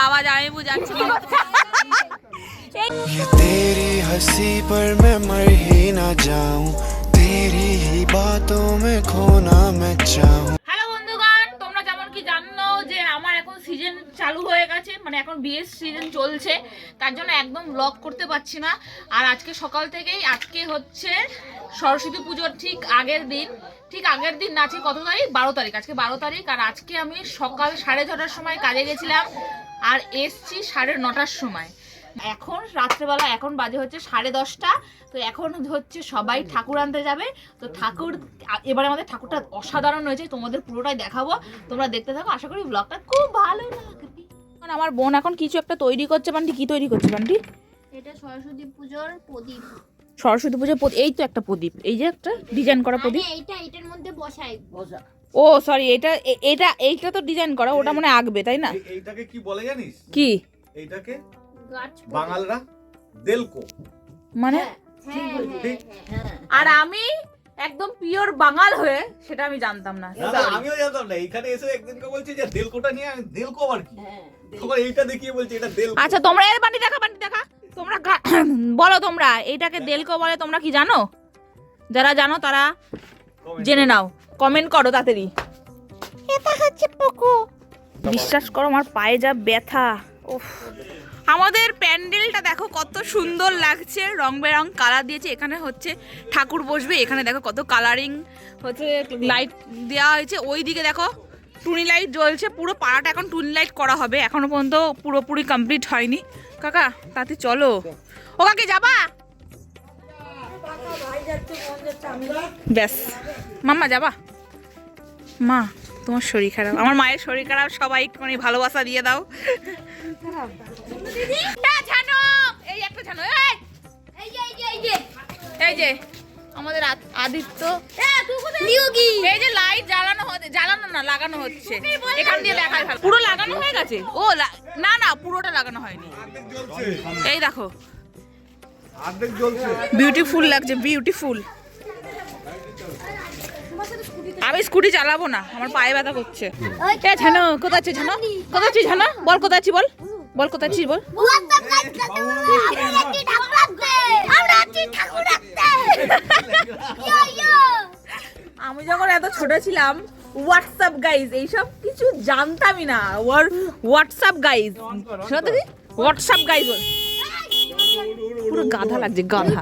বাবা জামাইবু যাচ্ছে ये तेरी हंसी पर मैं मर ही ना जाऊं तेरी ही बातों में खोना मैं चाहूं হ্যালো বন্ধুগণ তোমরা যেমন কি জানো যে আমার এখন সিজন চালু হয়ে গেছে মানে এখন বিয়ের সিজন চলছে তার জন্য একদম ব্লগ করতে পারছি না আর আজকে সকাল থেকেই আজকে হচ্ছে সরস্বতী পুজোর ঠিক আগের দিন ঠিক আগের দিন না ঠিক কত তারিখ বারো তারিখ আজকে বারো তারিখ আর আজকে আমি সকাল সাড়ে ছটার সময় কাজে গেছিলাম আর এসছি সাড়ে নটার সময়। এখন রাত্রেবেলা এখন বাজে হচ্ছে সাড়ে দশটা। তো এখন হচ্ছে সবাই ঠাকুর আনতে যাবে। তো ঠাকুর এবারে আমাদের ঠাকুরটা অসাধারণ হয়েছে তোমাদের পুরোটাই দেখাবো। তোমরা দেখতে থাকো আশা করি ব্লগটা খুব ভালো লাগবে। এখন আমার বোন এখন কিছু একটা তৈরি করছে বান্টি। কি তৈরি করছে বান্টি? এটা সরস্বতী পুজোর প্রদীপ। সরস্বতী পুজো এই তো একটা প্রদীপ। এই যে একটা ডিজাইন করা প্রদীপ। এইটা এটার মধ্যে বসাই। ও সরি এটা এটা এইটা তো ডিজাইন করা ওটা মনে আঁকবে তাই না? এই- এইটাকে কি বলে জানিস? কি? এইটাকে বাঙালরা দেলকো। মানে? হ্যাঁ হ্যাঁ হ্যাঁ আর আমি একদম পিওর বাঙাল হয়ে সেটা আমি জানতাম না। আমিও জানতাম না। এখানে এসে একদিনকে বলছি যে দেলকোটা নিয়ে আমি দেলকো আবার কি? তখন এইটা দেখিয়ে বলছি এটা দেলকো। আচ্ছা তোমরা এর বান্টি দেখা বান্টি দেখা। তোমরা বলো তোমরা এটাকে দেলকো বলে তোমরা কি জানো? যারা জানো তারা জেনে নাও। কমেন্ট করো তাড়াতাড়ি। এটা হচ্ছে পোকো। বিশ্বাস করো আমার পায়ে যা ব্যথা। উফ। আমাদের প্যান্ডেলটা দেখো কত সুন্দর লাগছে রং বেরং কালার দিয়েছে। এখানে হচ্ছে ঠাকুর বসবে এখানে দেখো কত কালারিং হচ্ছে লাইট দেওয়া হয়েছে। ওই দিকে দেখো টুনি লাইট জ্বলছে পুরো পাড়াটা এখন টুনি লাইট করা হবে। এখনও পর্যন্ত পুরোপুরি কমপ্লিট হয়নি। কাকা তাতে চলো। ও কাকে যাবা? ব্যাস। মাম্মা যাবা? মা তোমার শরীর খারাপ। আমার মায়ের শরীর খারাপ সবাই একটুখানি ভালোবাসা দিয়ে দাও। এই একটা জানো এই! এই যে এই যে এই যে। এই আমাদের আদিত্য। এই যে লাইট জ্বালানো হচ্ছে জ্বালানো না লাগানো হচ্ছে। এখান দিয়ে দেখায় ভালো। পুরো লাগানো হয়ে গেছে? ও না না পুরোটা লাগানো হয়নি। এই দেখো। বিউটিফুল লাগছে বিউটিফুল আমি স্কুটি চালাবো না, আমার পায়ে ব্যথা করছে। এ, ঝানো, কোথায় ঝানো? কোথায় আছিস ঝানো? বল, কোথায় আছিস বল? বল, কোথায় আছিস বল? আমি যখন এত ছোট ছিলাম হোয়াটসঅ্যাপ গাইজ এইসব কিছু জানতামই না। হোয়াটসঅ্যাপ গাইজ শোনো তো হোয়াটসঅ্যাপ গাইজ পুরো গাধা লাগছে গাধা।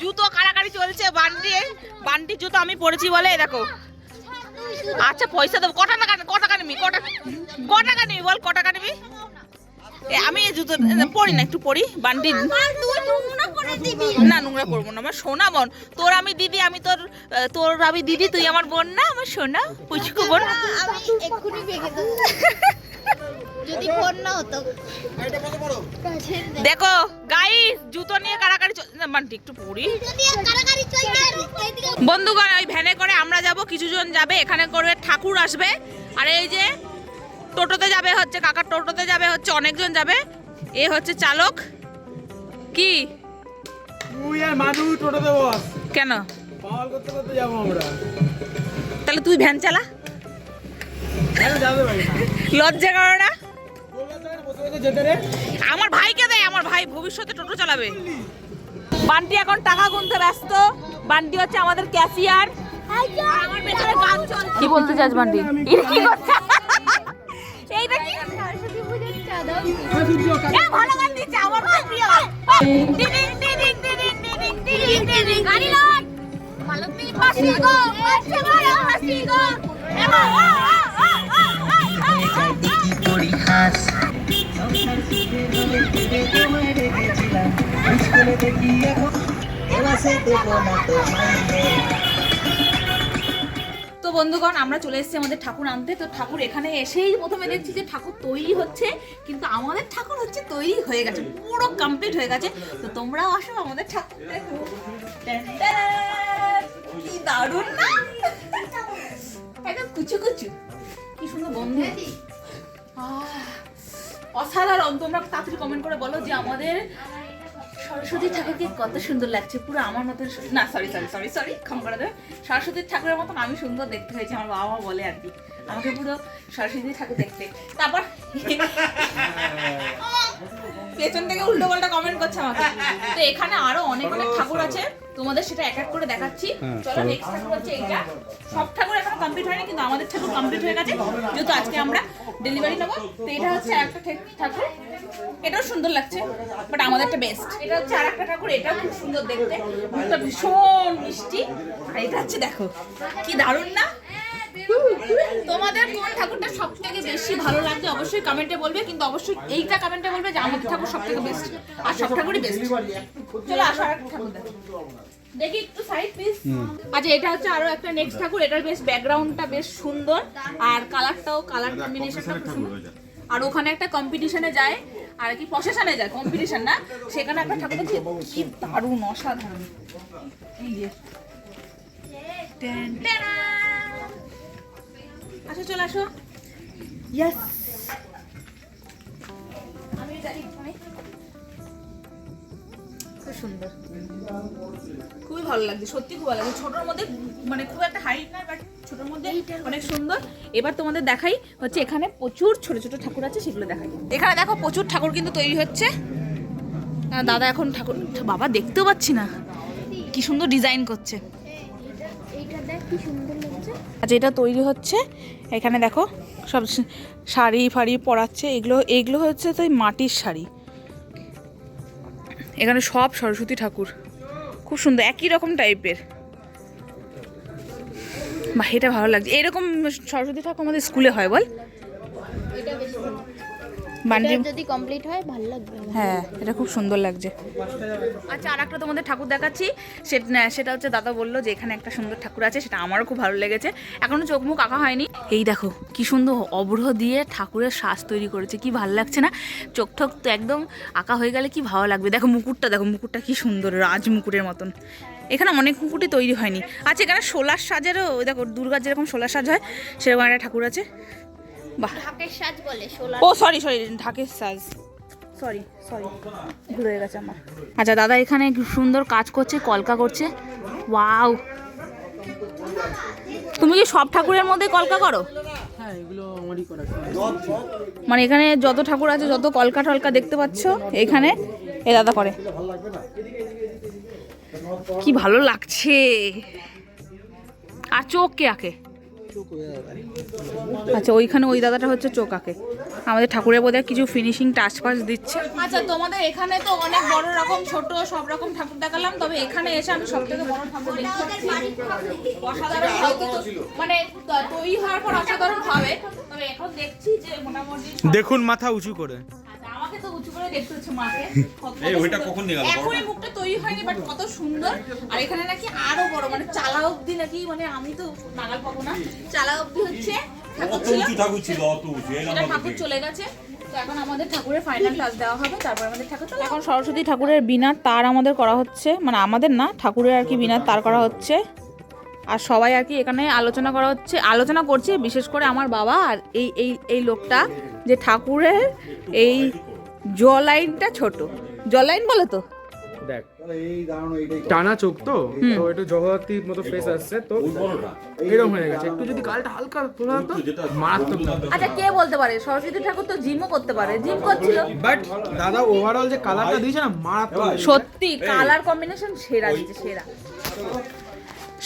জুতো কাড়াকাড়ি চলছে বান্টি বান্টি জুতো আমি পরেছি বলে দেখো। আচ্ছা পয়সা দেবো। ক টাকা ক টাকা নিবি? ক টাকা ক টাকা নিবি বল ক টাকা নিবি? এ, আমি এই জুতো পরি না একটু পরি দিবি। না নোংরা করব না। আমার সোনা বোন। তোর আমি দিদি আমি তোর তোর আমি দিদি তুই আমার বোন না আমার সোনা পুচকু বোন। দেবো। যদি ফোন না হতো দেখ। জুতো নিয়ে কাড়াকাড়ি চল না বান্টি একটু পড়ি। বন্ধুগণ ওই ভ্যানে করে আমরা যাব কিছু জন যাবে এখানে করে ঠাকুর আসবে। আর এই যে টোটোতে যাবে হচ্ছে কাকার টোটোতে যাবে হচ্ছে অনেকজন যাবে। এ হচ্ছে চালক। কি? মানু কেন? পাওয়াল করতে করতে যাব আমরা। তাহলে তুই ভ্যান চালা। লজ্জা করো না। আমার আমার ভাই ভবিষ্যতে টোটো চালাবে। বান্টি এখন টাকা গুনতে ব্যস্ত। বান্টি হচ্ছে আমাদের ক্যাশিয়ার। আমার পেছনে গান চলছে। কি বলতে চাস বান্টি? কি করছে এইটা ভালো গান দিচ্ছে আমার খুব প্রিয়। গাড়ি গো ভালো গো এমা আ আ আ তো বন্ধুগণ আমরা চলে এসেছি আমাদের ঠাকুর আনতে। তো ঠাকুর এখানে এসেই প্রথমে দেখছি যে ঠাকুর তৈরি হচ্ছে কিন্তু আমাদের ঠাকুর হচ্ছে তৈরি হয়ে গেছে পুরো কমপ্লিট হয়ে গেছে। তো তোমরাও আসো আমাদের ঠাকুর দেখো। কি দারুণ না? একদম কুচু কুচু। কি সুন্দর বন্ধু অসাধারণ। তোমরা তাড়াতাড়ি কমেন্ট করে বলো যে আমাদের সরস্বতী ঠাকুরকে কত সুন্দর লাগছে, পুরো আমার মতন না সরি সরি সরি সরি ক্ষম করে দেবে। সরস্বতী ঠাকুরের মতন আমি সুন্দর দেখতে হয়েছে, আমার বাবা মা বলে আর কি। আমাকে পুরো সরস্বতী ঠাকুর দেখতে। তারপর পেছন থেকে উল্টো পাল্টা কমেন্ট করছে আমাকে। তো এখানে আরও অনেক অনেক ঠাকুর আছে। তোমাদের সেটা এক এক করে দেখাচ্ছি। চলো নেক্সট ঠাকুর হচ্ছে এইটা। সব ঠাকুর এখনও কমপ্লিট হয়নি কিন্তু আমাদের ঠাকুর কমপ্লিট হয়ে গেছে। যেহেতু আজকে আমরা ডেলিভারি নেব। তো এটা হচ্ছে একটা ঠাকুর। এটাও সুন্দর লাগছে বাট আমাদেরটা বেস্ট এটা হচ্ছে আর একটা ঠাকুর এটাও খুব সুন্দর দেখতে। মুখটা ভীষণ মিষ্টি। আর এটা হচ্ছে দেখো কি দারুণ না? তোমাদের কোন ঠাকুরটা সব থেকে বেশি ভালো লাগছে অবশ্যই কমেন্টে বলবে কিন্তু অবশ্যই এইটা কমেন্টে বলবে যে আমাদের ঠাকুর সব থেকে বেস্ট আর সব ঠাকুরই বেস্ট চলো আসো আর ঠাকুর দেখি। একটু সাইড পিস আচ্ছা এটা হচ্ছে আরও একটা নেক্সট ঠাকুর এটার বেশ ব্যাকগ্রাউন্ডটা বেশ সুন্দর। আর কালারটাও কালার কম্বিনেশনটা খুব সুন্দর। আর ওখানে একটা কম্পিটিশনে যায় আর কি প্রসেশনে যায় কম্পিটিশন না? সেখানে একটা ঠাকুর দেখছি কি দারুণ অসাধারণ। এই যে। টেন টেনা। আসো চলে আসো। ইয়েস খুব সুন্দর। খুবই ভালো লাগছে সত্যি খুব ভালো লাগছে। ছোটোর মধ্যে মানে খুব একটা হাইট না বাট ছোটোর মধ্যে অনেক সুন্দর। এবার তোমাদের দেখাই হচ্ছে এখানে প্রচুর ছোট ছোট ঠাকুর আছে সেগুলো দেখাই। এখানে দেখো প্রচুর ঠাকুর কিন্তু তৈরি হচ্ছে। দাদা এখন ঠাকুর বাবা দেখতেও পাচ্ছি না। কি সুন্দর ডিজাইন করছে। এইটা দেখ কি সুন্দর আচ্ছা এটা তৈরি হচ্ছে, এখানে দেখো সব শাড়ি ফাড়ি পরাচ্ছে। এগুলো এগুলো হচ্ছে তো মাটির শাড়ি। এখানে সব সরস্বতী ঠাকুর। খুব সুন্দর, একই রকম টাইপের। বা এটা ভালো লাগছে। এরকম সরস্বতী ঠাকুর আমাদের স্কুলে হয়, বল। বান্ডি যদি কমপ্লিট হয় ভালো লাগবে হ্যাঁ এটা খুব সুন্দর লাগছে। আচ্ছা আর একটা তোমাদের ঠাকুর দেখাচ্ছি। সেটা সেটা হচ্ছে দাদা বলল যে এখানে একটা সুন্দর ঠাকুর আছে সেটা আমারও খুব ভালো লেগেছে। এখনও চোখ মুখ আঁকা হয়নি। এই দেখো কি সুন্দর অব্র দিয়ে ঠাকুরের শ্বাস তৈরি করেছে কি ভালো লাগছে না? চোখ ঠোক তো একদম আঁকা হয়ে গেলে কি ভালো লাগবে? দেখো মুকুটটা দেখো মুকুটটা কি সুন্দর রাজ মুকুটের মতন। এখানে অনেক মুকুটই তৈরি হয়নি। আচ্ছা এখানে সোলার সাজেরও দেখো দুর্গার যেরকম সোলার সাজ হয় সেরকম একটা ঠাকুর আছে। ঢাকের সাজ বলে সোলার। ও সরি সরি ঢাকের সাজ। সরি সরি ভুল হয়ে গেছে আমার। আচ্ছা দাদা এখানে খুব সুন্দর কাজ করছে কলকা করছে? ওয়াও। তুমি কি সব ঠাকুরের মধ্যে কলকা করো? হ্যাঁ এগুলো আমারই করা। মানে এখানে যত ঠাকুর আছে যত কলকা টলকা দেখতে পাচ্ছ এখানে এ দাদা করে। কি ভালো লাগছে। আর চোখ কে আঁকে? আচ্ছা ওইখানে ওই দাদাটা হচ্ছে চোখ আঁকে আমাদের ঠাকুরের বোধহয় কিছু ফিনিশিং টাচ ফাচ দিচ্ছে। আচ্ছা তোমাদের এখানে তো অনেক বড় রকম ছোট সব রকম ঠাকুর দেখালাম তবে এখানে এসে আমি সব থেকে বড় ঠাকুর মানে তৈরি হওয়ার পর অসাধারণ হবে তবে এখন দেখছি যে মোটামুটি দেখুন মাথা উঁচু করে। করে দেখতে হচ্ছে মাকে। এই, ওইটা কখন নিয়ে গেল? এখনই মুখটা তৈরি হয়নি বাট কত সুন্দর। আর এখানে নাকি আরও বড় মানে চালা অবধি নাকি মানে আমি তো নাগাল পাবো না। চালা অবধি হচ্ছে ঠাকুর ছিল। ঠাকুর ছিল অত উঁচু এই সেটা নাম্বার ঠাকুর চলে গেছে। এখন আমাদের ঠাকুরের ফাইনাল টাচ দেওয়া হবে তারপর আমাদের ঠাকুর এখন সরস্বতী ঠাকুরের বিনার তার আমাদের করা হচ্ছে মানে আমাদের না ঠাকুরের আর কি বিনার তার করা হচ্ছে। আর সবাই আর কি এখানে আলোচনা করা হচ্ছে আলোচনা করছে বিশেষ করে আমার বাবা আর এই এই এই লোকটা যে ঠাকুরের এই জলাইনটা ছোট। জলাইন বলে তো? দেখ টানা চোখ তো তো একটু জগদ্ধাত্রীর মতো ফেস আসছে তো এরকম হয়ে গেছে। একটু যদি গালটা হালকা তোলা হতো মারাত্মক। আচ্ছা কে বলতে পারে? সরস্বতী ঠাকুর তো জিমও করতে পারে। জিম করছিল। বাট দাদা ওভারঅল যে কালারটা দিয়েছে না মারাত্মক। সত্যি কালার কম্বিনেশন সেরা দিচ্ছে সেরা।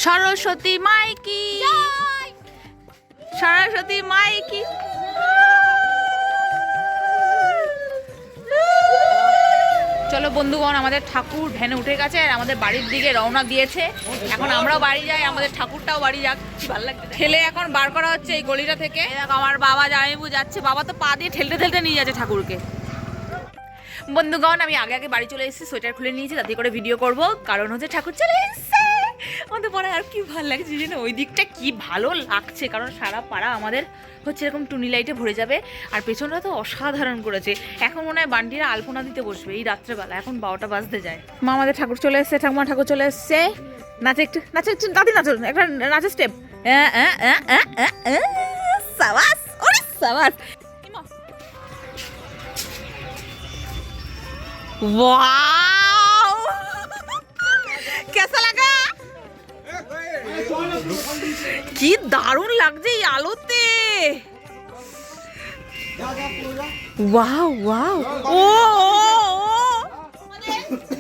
সরস্বতী মাইকি। সরস্বতী মাইকি। চলো বন্ধুগণ আমাদের ঠাকুর ভ্যানে উঠে গেছে আর আমাদের বাড়ির দিকে রওনা দিয়েছে। এখন আমরাও বাড়ি যাই আমাদের ঠাকুরটাও বাড়ি যাক। ভালো লাগছে ঠেলে এখন বার করা হচ্ছে এই গলিটা থেকে। আমার বাবা জামাইবু যাচ্ছে। বাবা তো পা দিয়ে ঠেলতে ঠেলতে নিয়ে যাচ্ছে ঠাকুরকে। বন্ধুগণ আমি আগে আগে বাড়ি চলে এসেছি সোয়েটার খুলে নিয়েছি তাতে করে ভিডিও করব। কারণ হচ্ছে ঠাকুর চলে এসেছে। আমাদের পরে আর কি ভালো লাগছে যেন ওই দিকটা কি ভালো লাগছে কারণ সারা পাড়া আমাদের হচ্ছে এরকম টুনি লাইটে ভরে যাবে আর পেছনটা তো অসাধারণ করেছে এখন মনে হয় বান্ডিরা আলপনা দিতে বসবে এই রাত্রেবেলা এখন বারোটা বাজতে যায় মা আমাদের ঠাকুর চলে এসছে ঠাকুমা ঠাকুর চলে এসছে নাচে একটু নাচে একটু দাদি নাচো একটা নাচের স্টেপ সাবাস ওরে সাবাস वाओ कैसा लगा কি দারুণ লাগছে এই আলোতে ওয়াও ওয়াও ও।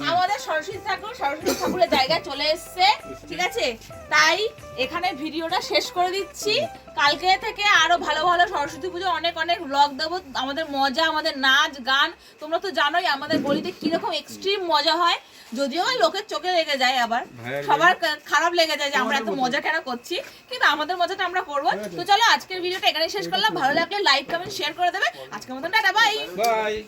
আমাদের- সরস্বতী ঠাকুর সরস্বতী ঠাকুরের জায়গায় চলে এসেছে ঠিক আছে? তাই এখানে ভিডিওটা শেষ করে দিচ্ছি। কালকে থেকে আরও ভালো ভালো সরস্বতী পুজো অনেক অনেক ব্লগ দেবো। আমাদের মজা আমাদের নাচ গান তোমরা তো জানোই আমাদের গলিতে কীরকম এক্সট্রিম মজা হয়। যদিও লোকের চোখে লেগে যায় আবার। সবার খারাপ লেগে যায় যে আমরা এত মজা কেন করছি? কিন্তু আমাদের মজাটা আমরা করব। তো চলো আজকের ভিডিওটা এখানে শেষ করলাম। ভালো লাগলে লাইক কমেন্ট শেয়ার করে দেবে। আজকের মতন টাটা বাই বাই